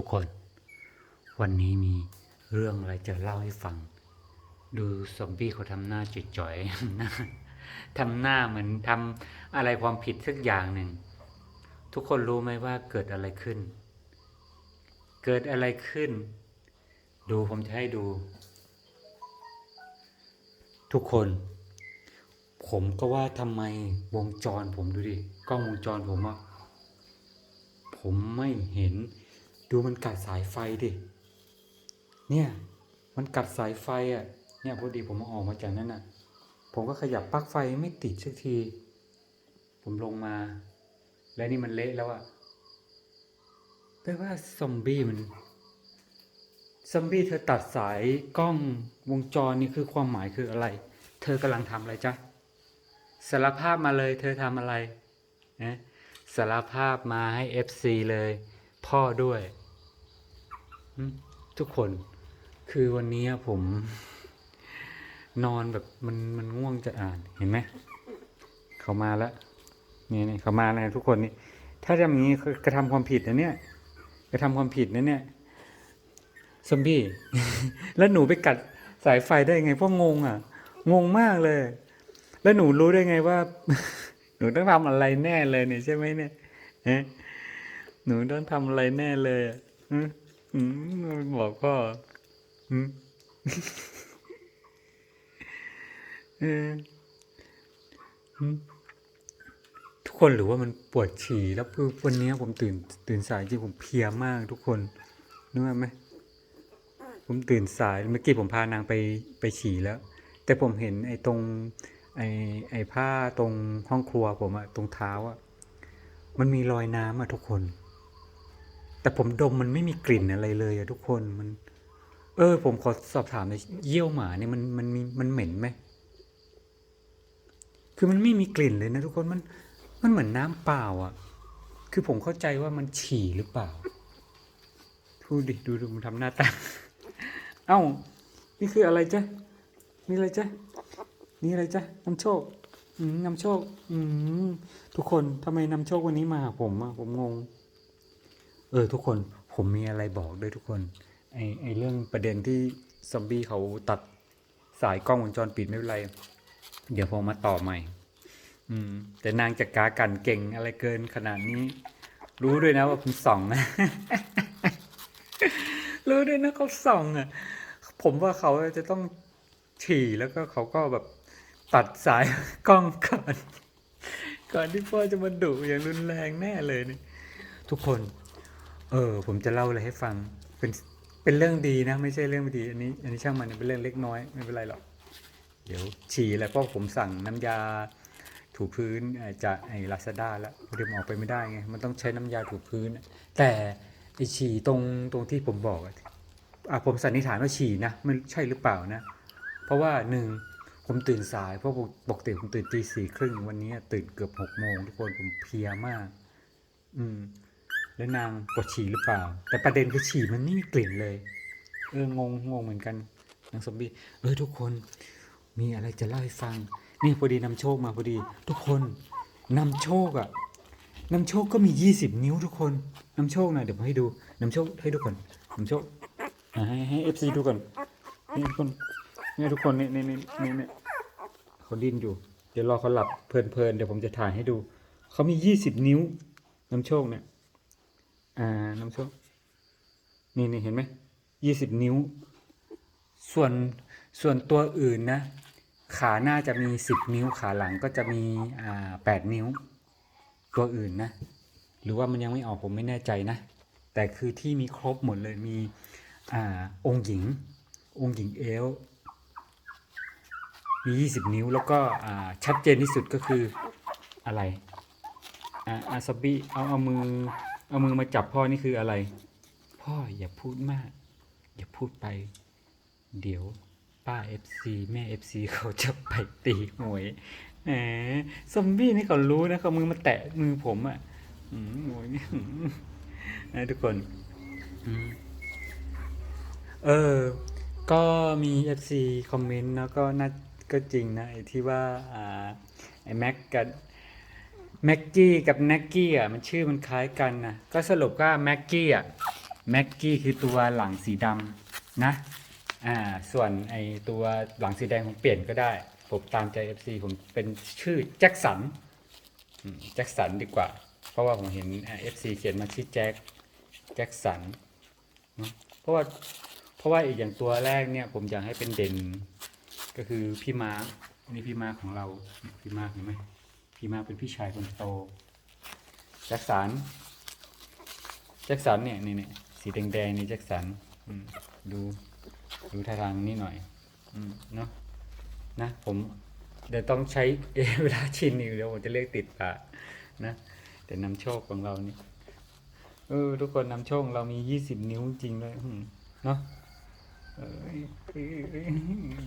ทุกคน วันนี้มีเรื่องอะไรจะเล่าให้ฟัง ดูซอมบี้เขาทำหน้าจิตจ่อยหน้าทำหน้าเหมือนทำอะไรความผิดสักอย่างหนึ่ง ทุกคนรู้ไหมว่าเกิดอะไรขึ้น เกิดอะไรขึ้น ดูผมจะให้ดู ทุกคน ผมก็ว่าทำไมวงจรผมดูดิกล้องวงจรผมอะผมไม่เห็น ดูมันกัดสายไฟดิ เนี่ย มันกัดสายไฟอะเนี่ยพอดีผมอออกมาจากนั้นอะผมก็ขยับปลั๊กไฟไม่ติดสักที ผมลงมา และนี่มันเละแล้วอะแปลว่าซอมบี้มันซอมบี้เธอตัดสายกล้องวงจรนี่คือความหมายคืออะไร เธอกำลังทำอะไรจ๊ะสารภาพมาเลย เธอทำอะไรนะสารภาพมาให้ FC เลย พ่อด้วย ทุกคนคือวันนี้ผม นอนแบบมันมันง่วงจะอ่านเห็นไหมเขามาแล้วนี่นี่เขามาแล้วทุกคนนี่ถ้าทำอย่างนี้กระทำความผิดนะเนี่ยกระทำความผิดนะเนี่ยซอมบี้แล้วหนูไปกัดสายไฟได้ไงพราะงงอะ งงมากเลย แล้วหนูรู้ได้ไงว่า หนูต้องทำอะไรแน่เลยเนี่ยใช่ไหมเนี่ยหนูต้องทำอะไรแน่เลยอะ อืมบอกพ่ออืมเอออืมทุกคนหรือว่ามันปวดฉี่แล้วคือวันนี้ผมตื่น ตื่นสายจริงผมเพลียมากทุกคนนึกไหมผมตื่นสายเมื่อกี้ผมพานางไปไปฉี่แล้ว แต่ผมเห็นไอ้ตรงไอ้ไอ้ผ้าตรงห้องครัวผมอะตรงเท้าอะมันมีรอยน้ำอะทุกคน แต่ผมดมมันไม่มีกลิ่นอะไรเลยอะทุกคนมัน เออ ผมขอสอบถามในอยเยี่ยวหมาเนี่ยมันมันมีมันเหม็นไหมคือมันไม่มีกลิ่นเลยนะทุกคนมันมันเหมือนน้ำเปล่าอะคือผมเข้าใจว่ามันฉี่หรือเปล่าดูดิดูดูมันทำหน้าตา เอ้า นี่คืออะไรจ๊ะ นี่อะไรจ๊ะ นี่อะไรจ๊ะนำโชคอืมนำโชค อืมทุกคนทำไมนำโชควันนี้มาหาผมอะผมงง เออ ทุกคนผมมีอะไรบอกด้วยทุกคนไอไอเรื่องประเด็นที่ซอมบี้เขาตัดสายกล้องวงจรปิดไม่เป็นไร เดี๋ยวผมมาต่อใหม่ อืม แต่นางจะกากันเก่งอะไรเกินขนาดนี้ รู้ด้วยนะว่าผมส่องนะรู้ด้วยนะเขาส่องอะ ผมว่าเขาจะต้องฉี่แล้วก็เขาก็แบบตัดสายกล้องก่อน ก่อนที่พ่อจะมาดุอย่างรุนแรงแน่เลยนี่ทุกคน เออ ผมจะเล่าอะไรให้ฟัง เป็นเป็นเรื่องดีนะ ไม่ใช่เรื่องไม่ดี อันนี้ อันนี้ช่างมันเป็นเรื่องเล็กน้อยไม่เป็นไรหรอก เดี๋ยวฉี่แล้วก็ผมสั่งน้ำยาถูพื้นจากไอ้ลาซาด้าแล้วพอดีผมออกไปไม่ได้ไง มันต้องใช้น้ำยาถูพื้น แต่ไอ้ฉี่ตรงตรงที่ผมบอกอะอะผมสันนิษฐานว่าฉี่นะไม่ใช่หรือเปล่านะ เพราะว่าหนึ่งผมตื่นสายเพราะปกติผมตื่นตีสี่ครึ่งวันนี้ตื่นเกือบหกโมงทุกคนผมเพลียมาก อืม แล้วนางปวดฉี่หรือเปล่า แต่ประเด็นคือฉี่มันไม่มีกลิ่นเลย เอองงงงเหมือนกันนางสมบีเออทุกคนมีอะไรจะเล่าให้ฟังนี่พอดีนำโชคมาพอดี ทุกคนนำโชคอะนำโชคก็มียี่สิบนิ้วทุกคนนำโชคหน่อยเดี๋ยวผมให้ดูนำโชคให้ดูก่อนนำโชคให้ให้เอฟซีดูก่อนนี่ทุกคนนี่ทุกคนนี่นี่นี่นี่นี่เขาดิ้นอยู่ เดี๋ยวรอเขาหลับเพลินๆเดี๋ยวผมจะถ่ายให้ดูเขามียี่สิบนิ้วนำโชคเนี่ย อ่าน้ำโชคนี่นี่เห็นไหมยี่สิบนิ้ว ส่วนส่วนตัวอื่นนะ ขาหน้าจะมีสิบนิ้ว ขาหลังก็จะมีอ่าแปดนิ้ว ตัวอื่นนะ หรือว่ามันยังไม่ออกผมไม่แน่ใจนะ แต่คือที่มีครบหมดเลยมีอ่าองค์หญิง องค์หญิงเอลมียี่สิบนิ้ว แล้วก็อ่าชัดเจนที่สุดก็คืออะไร อ่าอาซาบิเอาเอามือ เอามือมาจับพ่อนี่คืออะไร พ่ออย่าพูดมาก อย่าพูดไป เดี๋ยวป้าเอฟซีแม่เอฟซีเขาจะไปตีหวยแหมซอมบี้นี่เขารู้นะเขามือมาแตะมือผมอะ่ะอืมโวยนี่นะทุกคนเออ ก็มีเอฟซีคอมเมนต์แล้วก็น่าก็จริงนะไอ้ที่ว่า อ่า ไอ้แม็กกับ แม็กกี้กับแน็กกี้อะมันชื่อมันคล้ายกันนะก็สรุปว่าแม็กกี้อะแม็กกี้คือตัวหลังสีดำนะอ่าส่วนไอตัวหลังสีแดงผมเปลี่ยนก็ได้ ผมตามใจ FC ผมเป็นชื่อแจ็คสันแจ็คสันดีกว่า เพราะว่าผมเห็นเอฟซีเขียนมาชื่อแจ็คแจ็คสันเนอะเพราะว่าเพราะว่าอีกอย่างตัวแรกเนี่ย ผมอยากให้เป็นเด่น ก็คือพี่มาร์คนี่พี่มาร์คของเราพี่มาร์คเห็นไหม พี่มาเป็นพี่ชายคนโตแจ็คสันแจ็คสันเนี่ยนี่เนี่ยสีแดงๆนี่แจ็คสันดูดูท่าทางนี่หน่อยเนาะนะผมเดี๋ยวต้องใช้เวลาชินอีกเดี๋ยวผมจะเรียกติดปากนะแต่นำโชคของเรานี่เออทุกคนนำโชคเรามียี่สิบนิ้วจริงเลยเนาะ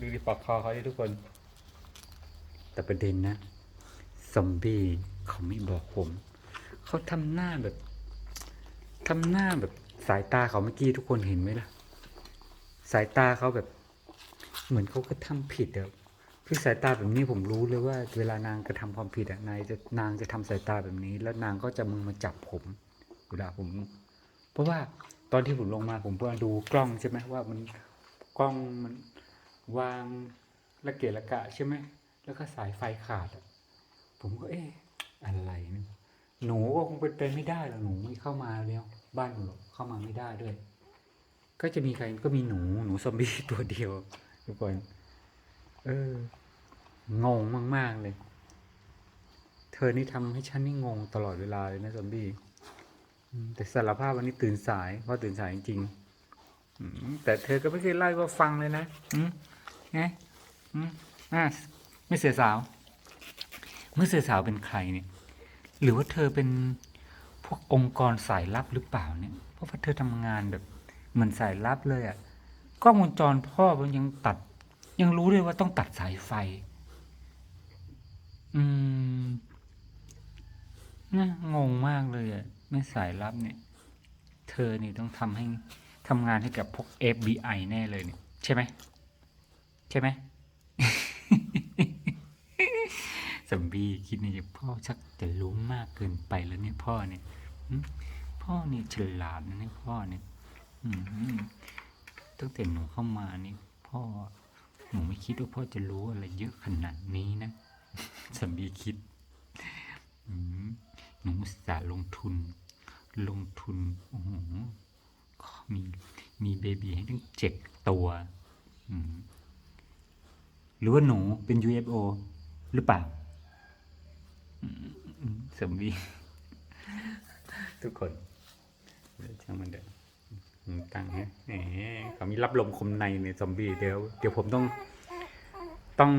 ดูดิปากคอเขาดิทุกคน แต่ประเด็นนะ ซอมบี้เขาไม่บอกผม เขาทำหน้าแบบทำหน้าแบบสายตาเขาเมื่อกี้ทุกคนเห็นไหมล่ะ สายตาเขาแบบ เหมือนเขาก็ทำผิดอะคือสายตาแบบนี้ผมรู้เลยว่า เวลานางกระทำความผิดอะนายจะนางจะทำสายตาแบบนี้ แล้วนางก็จะมือมาจับผมเวลาผม เพราะว่าตอนที่ผมลงมาผมเพิ่งดูกล้องใช่ไหมว่ามันกล้องมันวางระเกะระกะใช่ไหมแล้วก็สายไฟขาดอะ ผมก็เอ๊ะอะไรนี่หนูก็คงเป็นไปไม่ได้หรอกหนูไม่เข้ามาแล้ว บ้านหนูเข้ามาไม่ได้ด้วย ก็จะมีใครก็มีหนูหนูซอมบี้ตัวเดียวทุกคนเอองงมาก ๆเลย เธอนี่ทำให้ฉันนี่งงตลอดเวลาเลยนะซอมบี้แต่สารภาพวันนี้ตื่นสายเพราะตื่นสายจริงๆแต่เธอก็ไม่เคยไล่ว่าฟังเลยนะอืมไงอืมอะไม่เสียสาว มื่อเสือสาวเป็นใครเนี่ย หรือว่าเธอเป็นพวกองค์กรสายลับหรือเปล่าเนี่ย เพราะว่าเธอทำงานแบบเหมือนสายลับเลยอะ่ะกล้องวงจรพ่อมันยังตัด ยังรู้เลยว่าต้องตัดสายไฟ อืมนะงงมากเลยอะ่ะไม่สายลับเนี่ย เธอนี่ต้องทำให้ทำงานให้กับพวก FBI แน่เลยเนี่ย ใช่ไหมใช่ไหม สัมบีคิดในใจพ่อชักจะรู้มากเกินไปแล้วเนี่ยพ่อเนี่ยพ่อเนี่ยฉลาดนะเนี่ยพ่อเนี่ยตั้งแต่หนูเข้ามานี่พ่อหนูไม่คิดว่าพ่อจะรู้อะไรเยอะขนาดนี้นะสัมบีคิดหนูสาลงทุน ลงทุนโอ้โหมีมีเบบีให้ตั้งเจ็ดตัวหรือว่าหนูเป็น UFO หรือเปล่า สมบีทุกคนเดี๋ยวช่างมันเดี๋ยวตั้งให้แหมเขามีรับลมคมในในซอมบี้เดี๋ยวเดี๋ยวผมต้องต้อง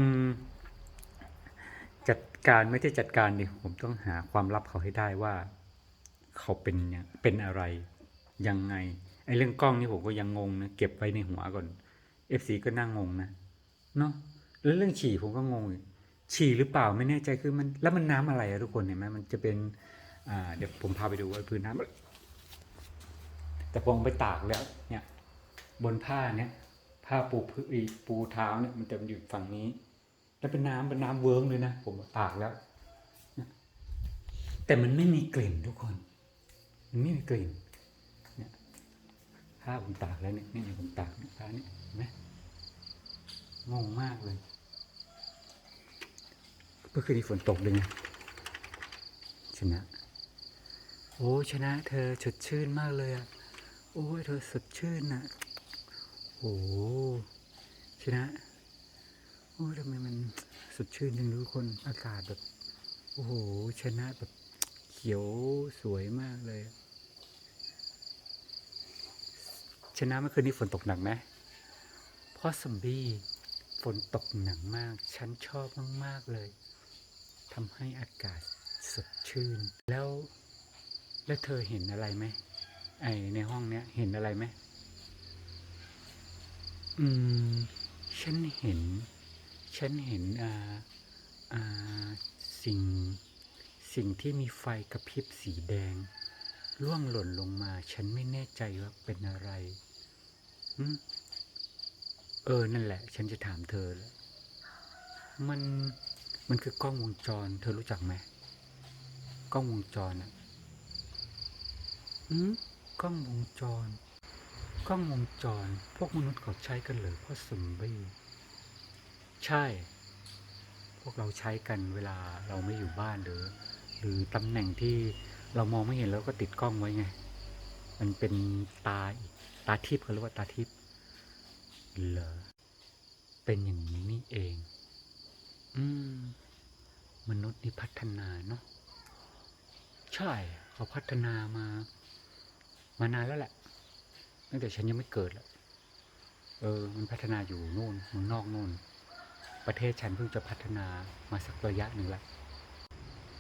จัดการไม่ใช่จัดการดิผมต้องหาความลับเขาให้ได้ว่า เขาเป็นยังเป็นอะไรยังไงไอ้เรื่องกล้องนี่ผมก็ยังงงนะเก็บไว้ในหัวก่อน FC ก็นั่งงงนะเนาะแล้วเรื่องฉี่ผมก็งงอีก ฉี่หรือเปล่าไม่แน่ใจคือมันแล้วมันน้ำอะไรอะทุกคนเห็นไหมมันจะเป็นอ่าเดี๋ยวผมพาไปดูว่าพื้นน้ำแต่ผมไปตากแล้วเนี่ยบนผ้าเนี่ยผ้าปูพื้นปูเท้าเนี่ยมันจะอยู่ฝั่งนี้ แล้วเป็นน้ำเป็นน้ำเวิร์กเลยนะผมตากแล้วแต่มันไม่มีกลิ่นทุกคน มันไม่มีกลิ่นเนี่ยผ้าผมตากแล้วเนี่ยนี่ผมตากผ้าเนี่ยเห็นไหมงงมากเลย เมื่อคืนนี้ฝนตกเลยไงชนะ โอ้ชนะ เธอสดชื่นมากเลยอะโอ้ยเธอสดชื่นอะโอ้ชนะโอ้ยทำไมมันสดชื่นจังทุกคนอากาศแบบโอ้โหชนะแบบเขียวสวยมากเลย ชนะเมื่อคืนนี้ฝนตกหนักไหมเพราะซอมบี้ฝนตกหนักมาก ฉันชอบมาก ๆ เลย ทำให้อากาศสดชื่น แล้ว แล้วเธอเห็นอะไรไหมไอในห้องเนี้ยเห็นอะไรไหมอืม ฉันเห็น ฉันเห็นอ่าอ่าสิ่ง สิ่งที่มีไฟกระพริบสีแดง ร่วงหล่นลงมา ฉันไม่แน่ใจว่าเป็นอะไรอืมเออ นั่นแหละ ฉันจะถามเธอแหละมัน มันคือกล้องวงจร เธอรู้จักไหมกล้องวงจรอะอืมกล้องวงจร กล้องวงจร พวกมนุษย์เขาใช้กันเหรือเพราะซอมบี้ใช่ พวกเราใช้กันเวลาเราไม่อยู่บ้านหรือ หรือตำแหน่งที่เรามองไม่เห็นแล้วก็ติดกล้องไว้ไง มันเป็นตาตาทิพย์เขาเรียกว่าตาทิพย์เหรอเป็นอย่างนี้นี่เอง อืม มนุษย์นี่พัฒนาเนาะใช่เขาพัฒนามามานานแล้วแหละตั้งแต่ฉันยังไม่เกิดแล้วเออ มันพัฒนาอยู่นู่นเมืองนอกนู่น ประเทศฉันเพิ่งจะพัฒนามาสักระยะหนึ่งละ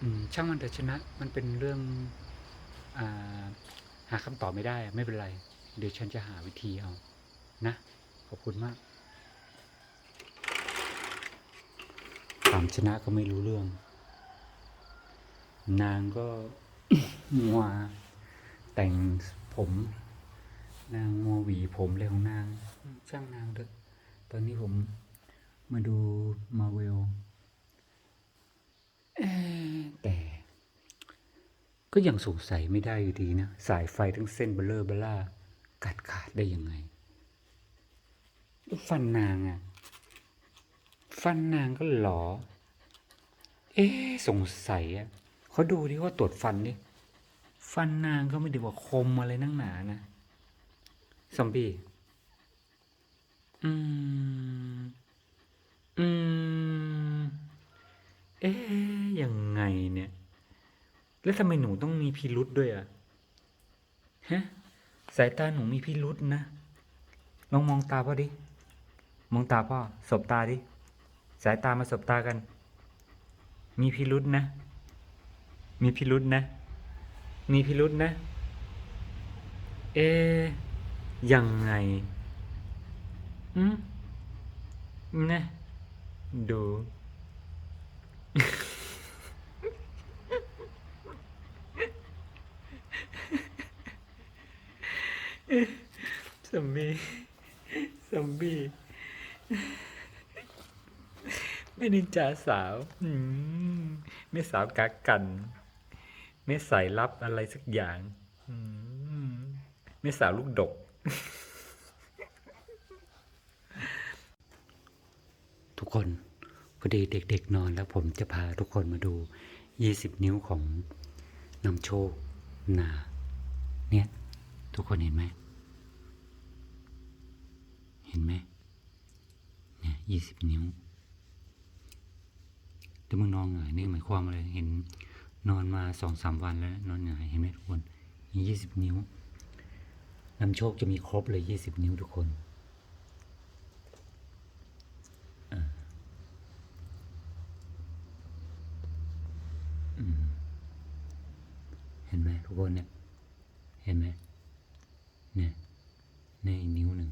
อืมช่างมันเถอะชนะมันเป็นเรื่องอ่าหาคำตอบไม่ได้อะไม่เป็นไร เดี๋ยวฉันจะหาวิธีเอา นะ ขอบคุณมาก ถามชนะก็ไม่รู้เรื่อง นางก็มัวแต่งผม นางมัวหวีผมเลยของนาง ช่างนางเถอะตอนนี้ผมมาดูมาเวลแต่ก็ยังสงสัยไม่ได้อยู่ดีนะ สายไฟทั้งเส้นเบลเลอร์เบล่ากัดขาดได้ยังไง ฟันนางอะ ฟันนางก็หลอ เอ๊สงสัยอะเขาดูดิว่าตรวจฟันดิฟันนางก็ไม่ได้ว่าคมอะไรนักหนานะซอมบี้อืม อืม เอ๊ะยังไงเนี่ย แล้วทำไมหนูต้องมีพิรุษด้วยอะฮะสายตาหนูมีพิรุษนะ ลองมองตาพ่อดิ มองตาพ่อ สบตาดิ สายตามาสบตากัน มีพิรุษนะ มีพิรุษนะ มีพิรุษนะ เอ๊ยังไงอืมนะ ดูซอมบี้ซอมบี ม่นินจาสาวอืมไม่สาวกักกันไม่สายลับอะไรสักอย่างอืมไม่สาวลูกดก ทุกคนพอดีเด็กๆนอนแล้วผมจะพาทุกคนมาดู 20 นิ้วของนำโชคนาเนี่ย ทุกคนเห็นไหม เห็นไหมเนี่ยยี่สิบนิ้ว แต่มึงนอนหงายนี่หมายความอะไรเห็นนอนมาสองสามวันแล้วนอนหงายเห็นไหมทุกคนยี่สิบนิ้วนำโชคจะมีครบเลยยี่สิบนิ้วทุกคนเห็นไหมทุกคนเนี่ย เห็นไหมเนี่ยในนิ้วหนึ่ง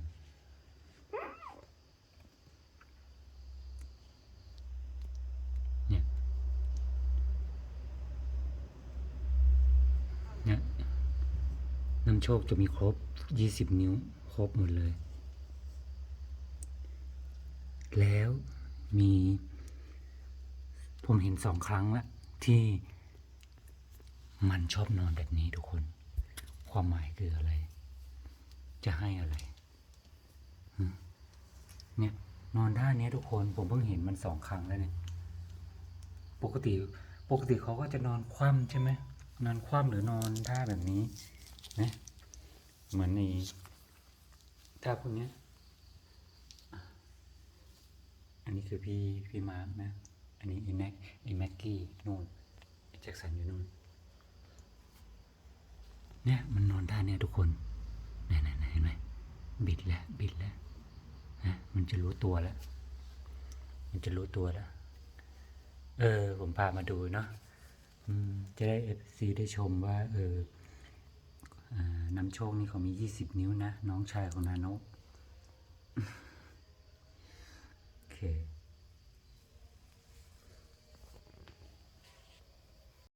เนี่ย เนี่ยนำ โชคจะมีครบยี่สิบนิ้วครบหมดเลย แล้วมี ผมเห็นสองครั้งละที่มันชอบนอนแบบนี้ทุกคน ความหมายคืออะไร จะให้อะไร เนี่ยนอนท่าเนี้ยทุกคนผมเพิ่งเห็นมันสองครั้งแล้วเนี่ย ปกติปกติเขาก็จะนอนคว่ำใช่ไหมนอนคว่ำหรือนอนท่าแบบนี้นะ เหมือนในท่าพวกเนี้ยอันนี้คือพี่พี่มาร์กนะ อันนี้ไอ้แม็กไอแม็กกี้นู่นแจ็คสันอยู่นู่น เนี่ยมันนอนท่าเนี่ยทุกคนเนี่ยเนี่นี่เห็นไหมบิดแล้วบิดแล้วนะมันจะรู้ตัวแล้ว มันจะรู้ตัวแล้ว เออ ผมพามาดูเนาะจะได้เอฟซีได้ชมว่า เออ นำโชคนี่เขามียี่สิบนิ้วนะ น้องชายของนาโนโอเค